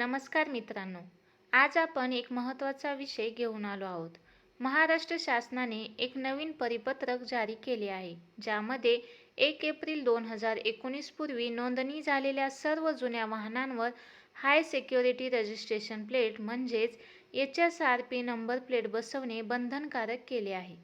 नमस्कार मित्रांनो. आज आपण एक महत्त्वाचा विषय घेऊन आलो आहोत. महाराष्ट्र शासनाने एक नवीन परिपत्रक जारी केले आहे ज्यामध्ये एक एप्रिल दोन हजार एकोणीस पूर्वी नोंदणी झालेल्या सर्व जुन्या वाहनांवर हाय सिक्युरिटी रजिस्ट्रेशन प्लेट म्हणजेच H S R P number plate बसवणे बंधनकारक केले आहे.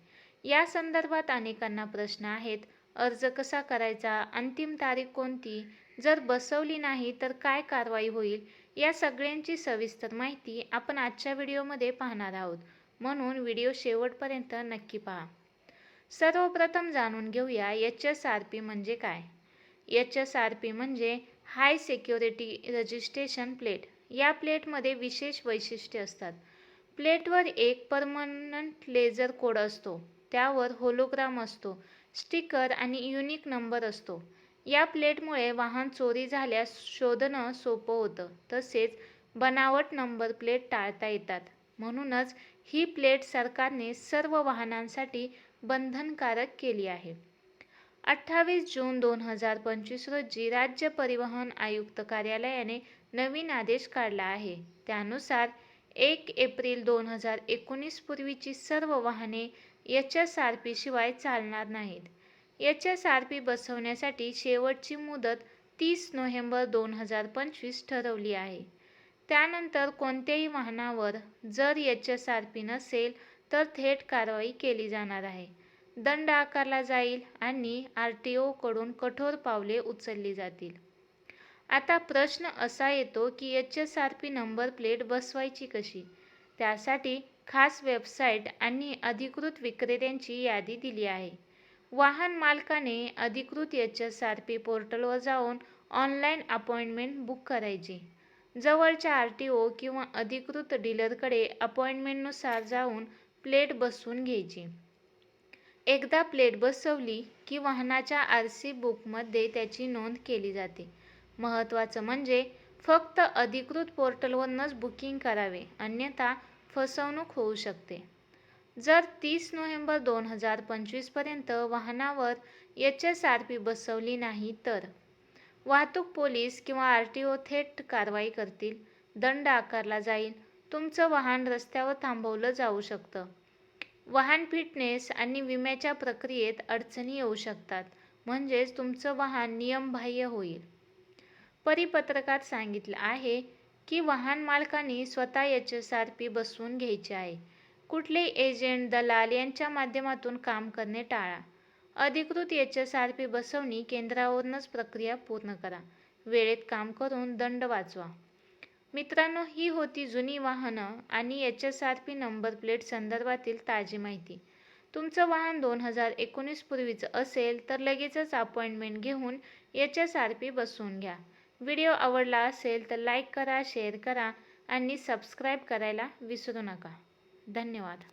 या संदर्भात अनेकांना प्रश्न आहेत अर्ज कसा करायचा अंतिम तारीख कोणती जर बसवली नाही तर काय कारवाई होईल? या सगळ्यांची सविस्तर माहिती आपण आजच्या व्हिडिओमध्ये पाहणार आहोत. म्हणून व्हिडिओ शेवटपर्यंत नक्की पहा. सर्वप्रथम जाणून घेऊया एच एस आर पी म्हणजे काय? एच एस आर पी म्हणजे हाय सिक्युरिटी रजिस्ट्रेशन प्लेट. या प्लेटमध्ये विशेष वैशिष्ट्ये असतात. प्लेटवर एक परमनंट लेझर कोड असतो. त्यावर होलोग्राम असतो. स्टिकर आणि युनिक नंबर असतो. या प्लेटमुळे वाहन चोरी झाल्यास शोधणं सोपं होतं. तसेच बनावट नंबर प्लेट टाळता येतात. म्हणूनच ही प्लेट सरकारने सर्व वाहनांसाठी बंधनकारक केली आहे. अठ्ठावीस जून दोन हजार पंचवीस रोजी राज्य परिवहन आयुक्त कार्यालयाने नवीन आदेश काढला आहे. त्यानुसार एक एप्रिल दोन हजार एकोणीस पूर्वीची सर्व वाहने एच एस आर पी शिवाय चालणार नाहीत. एच एस आर पी बसवण्यासाठी शेवटची मुदत तीस नोव्हेंबर दोन हजार पंचवीस ठरवली आहे. त्यानंतर कोणत्याही वाहनावर जर एच एस आर पी नसेल तर थेट कारवाई केली जाणार आहे. दंड आकारला जाईल आणि आर टी ओकडून कठोर पावले उचलली जातील. आता प्रश्न असा येतो की H S R P number plate बसवायची कशी? त्यासाठी खास वेबसाईट आणि अधिकृत विक्रेत्यांची यादी दिली आहे. वाहन मालकाने अधिकृत एच एस आर पी पोर्टलवर जाऊन ऑनलाईन अपॉइंटमेंट बुक करायची. जवळच्या आर टी ओ किंवा अधिकृत डीलरकडे अपॉइंटमेंटनुसार जाऊन प्लेट बसवून घ्यायची. एकदा प्लेट बसवली की वाहनाच्या आर सी बुकमध्ये त्याची नोंद केली जाते. महत्त्वाचं म्हणजे फक्त अधिकृत पोर्टलवरूनच बुकिंग करावे अन्यथा फसवणूक होऊ शकते. जर तीस नोव्हेंबर दोन हजार पंचवीसपर्यंत वाहनावर एच एस आर पी बसवली नाही तर वाहतूक पोलीस किंवा आर टी ओ थेट कारवाई करतील दंड आकारला जाईल तुमचं वाहन रस्त्यावर थांबवलं जाऊ शकतं. वाहन फिटनेस आणि विम्याच्या प्रक्रियेत अडचणी येऊ शकतात म्हणजेच तुमचं वाहन नियमबाह्य होईल. परिपत्रकात सांगितलं आहे की वाहन मालकांनी स्वतः एच एस आर पी बसवून घ्यायचे आहे. कुठले एजंट दलाल यांच्या माध्यमातून काम करणे टाळा. अधिकृत एच एस आर पी बसवणी केंद्रावरूनच प्रक्रिया पूर्ण करा. वेळेत काम करून दंड वाचवा. मित्रांनो ही होती जुनी वाहनं आणि H S R P number plate संदर्भातील ताजी माहिती. तुमचं वाहन दोन हजार एकोणीस पूर्वीचं असेल तर लगेचच अपॉइंटमेंट घेऊन एच एस आर पी बसवून घ्या. व्हिडिओ आवडला असेल तर लाईक करा शेअर करा आणि सबस्क्राईब करायला विसरू नका. धन्यवाद.